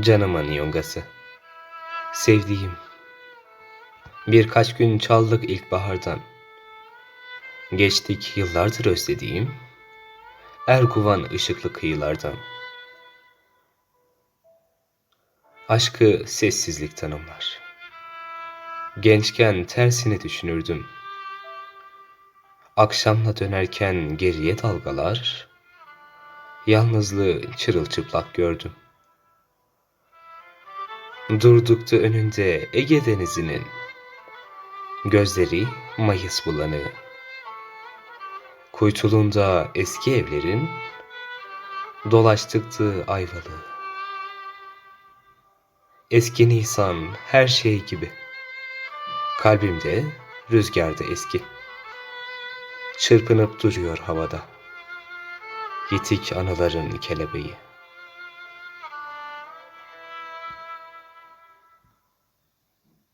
Canımın yongası. Sevdiğim. Birkaç gün çaldık ilkbahardan. Geçtik yıllardır özlediğim. Erguvan ışıklı kıyılardan. Aşkı sessizlik tanımlar. Gençken tersini düşünürdüm. Akşamla dönerken geriye dalgalar, yalnızlığı çırılçıplak gördüm. Durdukça önünde Ege denizinin, gözleri mayıs bulanığı. Kuytuluğunda eski evlerin, dolaştıktığı ayvalığı. Eski Nisan her şey gibi. Kalbimde rüzgarda eski. Çırpınıp duruyor havada. Yitik anıların kelebeği.